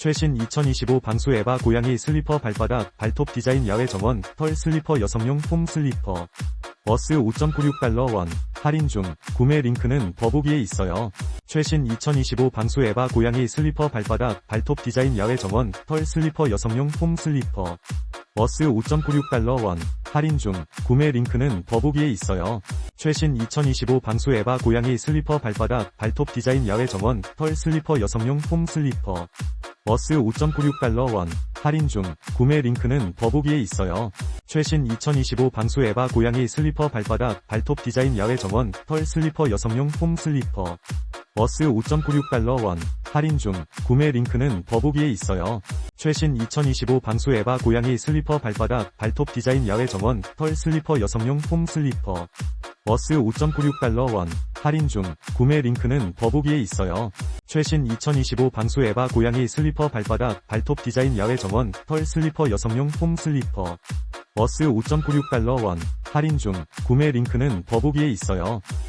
최신 2025 방수 에바 고양이 슬리퍼 발바닥 발톱 디자인 야외 정원 털 슬리퍼 여성용 폼 슬리퍼. 버스 5.96달러 원 할인 중. 구매 링크는 더보기에 있어요. 최신 2025 방수 에바 고양이 슬리퍼 발바닥 발톱 디자인 야외 정원 털 슬리퍼 여성용 폼 슬리퍼. 버스 5.96달러 원 할인 중. 구매 링크는 더보기에 있어요. 최신 2025 방수 에바 고양이 슬리퍼 발바닥 발톱 디자인 야외 정원 털 슬리퍼 여성용 폼 슬리퍼 버스 5.96달러 원 할인 중 구매 링크는 더보기에 있어요. 최신 2025 방수 에바 고양이 슬리퍼 발바닥 발톱 디자인 야외 정원 털 슬리퍼 여성용 폼 슬리퍼 버스 5.96달러 원 할인 중 구매 링크는 더보기에 있어요. 최신 2025 방수 에바 고양이 슬리퍼 발바닥 발톱 디자인 야외 정원 털 슬리퍼 여성용 폼 슬리퍼 버스 5.96달러 원 할인 중 구매 링크는 더보기에 있어요. 최신 2025 방수 에바 고양이 슬리퍼 발바닥 발톱 디자인 야외 정원 털 슬리퍼 여성용 폼 슬리퍼. 버스 5.96달러 원. 할인 중. 구매 링크는 더보기에 있어요.